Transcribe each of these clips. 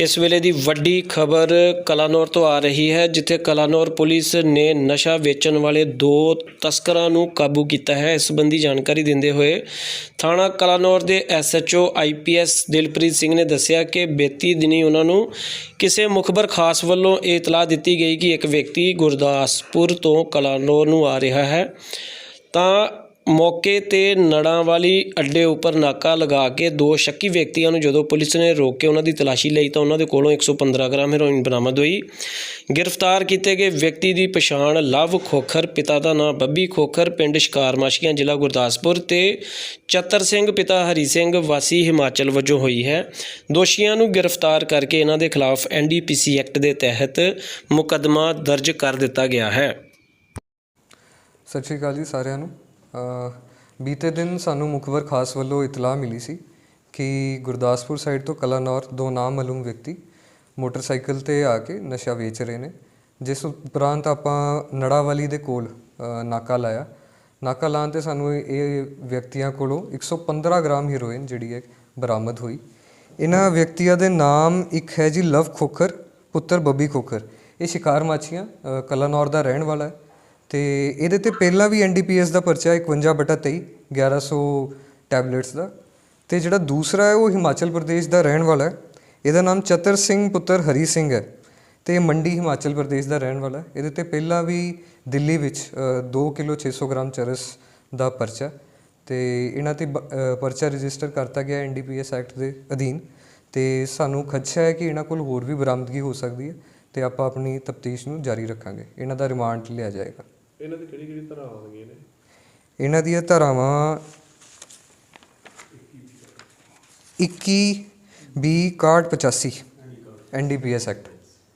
ਇਸ ਵੇਲੇ ਦੀ ਵੱਡੀ ਖਬਰ ਕਲਾਨੌਰ ਤੋਂ ਆ ਰਹੀ ਹੈ, ਜਿੱਥੇ ਕਲਾਨੌਰ ਪੁਲਿਸ ਨੇ ਨਸ਼ਾ ਵੇਚਣ ਵਾਲੇ ਦੋ ਤਸਕਰਾਂ ਨੂੰ ਕਾਬੂ ਕੀਤਾ ਹੈ। ਇਸ ਸੰਬੰਧੀ ਜਾਣਕਾਰੀ ਦਿੰਦੇ ਹੋਏ ਥਾਣਾ ਕਲਾਨੌਰ ਦੇ ਐਸਐਚਓ ਆਈਪੀਐਸ ਦਿਲਪ੍ਰੀਤ ਸਿੰਘ ਨੇ ਦੱਸਿਆ ਕਿ ਬੇਤੀ ਦਿਨੀ ਉਹਨਾਂ ਨੂੰ ਕਿਸੇ ਮੁਖਬਰ ਖਾਸ ਵੱਲੋਂ ਇਹ ਇਤਲਾਹ ਦਿੱਤੀ ਗਈ ਕਿ ਇੱਕ ਵਿਅਕਤੀ ਗੁਰਦਾਸਪੁਰ ਤੋਂ ਕਲਾਨੌਰ ਨੂੰ ਆ ਰਿਹਾ ਹੈ। ਤਾਂ ਮੌਕੇ ਤੇ ਨੜਾਂ ਵਾਲੀ ਅੱਡੇ ਉੱਪਰ ਨਾਕਾ ਲਗਾ ਕੇ ਦੋ ਸ਼ੱਕੀ ਵਿਅਕਤੀਆਂ ਨੂੰ ਜਦੋਂ ਪੁਲਿਸ ਨੇ ਰੋਕ ਕੇ ਉਹਨਾਂ ਦੀ ਤਲਾਸ਼ੀ ਲਈ ਤਾਂ ਉਹਨਾਂ ਦੇ ਕੋਲੋਂ 115 ਗ੍ਰਾਮ ਹੈਰੋਇਨ ਬਰਾਮਦ ਹੋਈ। ਗ੍ਰਿਫਤਾਰ ਕੀਤੇ ਗਏ ਵਿਅਕਤੀ ਦੀ ਪਛਾਣ ਲਵ ਖੋਖਰ, ਪਿਤਾ ਦਾ ਨਾਮ ਬੱਬੀ ਖੋਖਰ, ਪਿੰਡ ਸ਼ਿਕਾਰਮਾਸ਼ੀਆਂ, ਜ਼ਿਲ੍ਹਾ ਗੁਰਦਾਸਪੁਰ ਤੇ ਚਤਰ ਸਿੰਘ, ਪਿਤਾ ਹਰੀ ਸਿੰਘ, ਵਾਸੀ ਹਿਮਾਚਲ ਵਜੋਂ ਹੋਈ ਹੈ। ਦੋਸ਼ੀਆਂ ਨੂੰ ਗ੍ਰਿਫਤਾਰ ਕਰਕੇ ਇਹਨਾਂ ਦੇ ਖਿਲਾਫ ਐਨਡੀਪੀਸੀ ਐਕਟ ਦੇ ਤਹਿਤ ਮੁਕੱਦਮਾ ਦਰਜ ਕਰ ਦਿੱਤਾ ਗਿਆ ਹੈ। ਸਤਿ ਸ਼੍ਰੀ ਅਕਾਲ ਜੀ ਸਾਰਿਆਂ ਨੂੰ। ਬੀਤੇ ਦਿਨ ਸਾਨੂੰ ਮੁਖਬਰ ਖਾਸ ਵੱਲੋਂ ਇਤਲਾਹ ਮਿਲੀ ਸੀ ਕਿ ਗੁਰਦਾਸਪੁਰ ਸਾਈਡ ਤੋਂ ਕਲਾਨੌਰ ਦੋ ਨਾਮਲੂਮ ਵਿਅਕਤੀ ਮੋਟਰਸਾਈਕਲ ਤੇ ਆ ਕੇ ਨਸ਼ਾ ਵੇਚ ਰਹੇ ਨੇ, ਜਿਸ ਉਪਰੰਤ ਆਪਾਂ ਨੜਾਵਾਲੀ ਦੇ ਕੋਲ ਨਾਕਾ ਲਾਇਆ। ਨਾਕਾ ਲਾਉਣ ਤੇ ਸਾਨੂੰ ਇਹ- ਵਿਅਕਤੀਆਂ ਕੋਲੋਂ 115 ਗ੍ਰਾਮ ਹੀਰੋਇਨ ਜਿਹੜੀ ਹੈ ਬਰਾਮਦ ਹੋਈ। ਇਹਨਾਂ ਵਿਅਕਤੀਆਂ ਦੇ ਨਾਮ ਇੱਕ ਹੈ ਜੀ ਲਵ ਖੋਖਰ, ਪੁੱਤਰ ਬੱਬੀ ਖੋਖਰ। ਇਹ ਸ਼ਿਕਾਰ ਮਾਛੀਆਂ ਕਲਾਨੌਰ ਦਾ ਰਹਿਣ ਵਾਲਾ ਹੈ। ਤੇ ਇਹਦੇ ਤੇ ਪਹਿਲਾਂ ਵੀ ਐਨਡੀਪੀਐਸ ਦਾ ਪਰਚਾ 51 ਬਟਾ 23 1100 ਟੈਬਲੇਟਸ ਦਾ। ਤੇ ਜਿਹੜਾ ਦੂਸਰਾ ਹੈ, ਉਹ ਹਿਮਾਚਲ ਪ੍ਰਦੇਸ਼ ਦਾ ਰਹਿਣ ਵਾਲਾ ਹੈ। ਇਹਦਾ ਨਾਮ ਚਤਰ ਸਿੰਘ, ਪੁੱਤਰ ਹਰੀ ਸਿੰਘ ਹੈ। ਤੇ ਇਹ ਮੰਡੀ ਹਿਮਾਚਲ ਪ੍ਰਦੇਸ਼ ਦਾ ਰਹਿਣ ਵਾਲਾ ਹੈ। ਇਹਦੇ ਤੇ ਪਹਿਲਾਂ ਵੀ ਦਿੱਲੀ ਵਿੱਚ 2 ਕਿਲੋ 600 ਗ੍ਰਾਮ ਚਰਸ ਦਾ ਪਰਚਾ ਤੇ ਇਹਨਾਂ ਤੇ ਬ- ਪਰਚਾ ਰਜਿਸਟਰ ਕਰਤਾ ਗਿਆ ਐਨਡੀਪੀਐਸ ਐਕਟ ਦੇ ਅਧੀਨ। ਤੇ ਸਾਨੂੰ ਖਦਸ਼ਾ ਹੈ ਕਿ ਇਹਨਾਂ ਕੋਲ ਹੋਰ ਵੀ ਬਰਾਮਦਗੀ ਹੋ ਸਕਦੀ ਹੈ। ਤੇ ਆਪਾਂ ਆਪਣੀ ਤਫਤੀਸ਼ ਨੂੰ ਜਾਰੀ ਰੱਖਾਂਗੇ। ਇਹਨਾਂ ਦਾ ਰਿਮਾਂਡ ਲਿਆ ਜਾਏਗਾ। ਇਹਨਾਂ ਦੀ ਕਿਹੜੀ ਕਿਹੜੀ ਤਰ੍ਹਾਂ ਆਉਣਗੀਆਂ ਨੇ? ਇਹਨਾਂ ਦੀਆਂ ਧਾਰਾਵਾਂ 21 20 61 85 ਐਨਡੀਪੀਐਸ ਐਕਟ।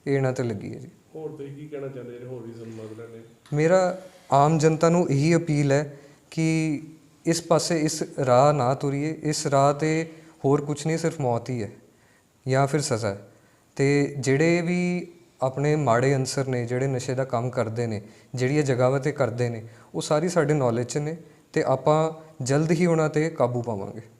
ਇਹ ਇਹਨਾਂ ਤੇ ਲੱਗੀ ਹੈ ਜੀ। ਹੋਰ ਤੁਸੀਂ ਕੀ ਕਹਿਣਾ ਚਾਹੁੰਦੇ ਨੇ ਹੋਰ ਵੀ ਸਾਨੂੰ ਮਦਦ ਨੇ ਮੇਰਾ ਆਮ ਜਨਤਾ ਨੂੰ ਇਹੀ ਅਪੀਲ ਹੈ ਕਿ ਇਸ ਪਾਸੇ ਇਸ ਰਾਹ ਨਾ ਤੁਰੀਏ ਇਸ ਰਾਹ ਤੇ ਹੋਰ ਕੁਝ ਨਹੀਂ ਸਿਰਫ ਮੌਤ ਹੀ ਹੈ ਜਾਂ ਫਿਰ ਸਜ਼ਾ ਹੈ। ਤੇ ਜਿਹੜੇ ਵੀ ਆਪਣੇ ਮਾੜੇ ਅਨਸਰ ਨੇ, ਜਿਹੜੇ ਨਸ਼ੇ ਦਾ ਕੰਮ ਕਰਦੇ ਨੇ ਜਿਹੜੀਆਂ ਜਗ੍ਹਾਵਾਂ ਤੇ ਕਰਦੇ ਨੇ, ਉਹ ਸਾਰੀ ਸਾਡੇ ਨੌਲੇਜ 'ਚ ਨੇ ਤੇ ਆਪਾਂ ਜਲਦ ਹੀ ਉਹਨਾਂ ਤੇ ਕਾਬੂ ਪਾਵਾਂਗੇ।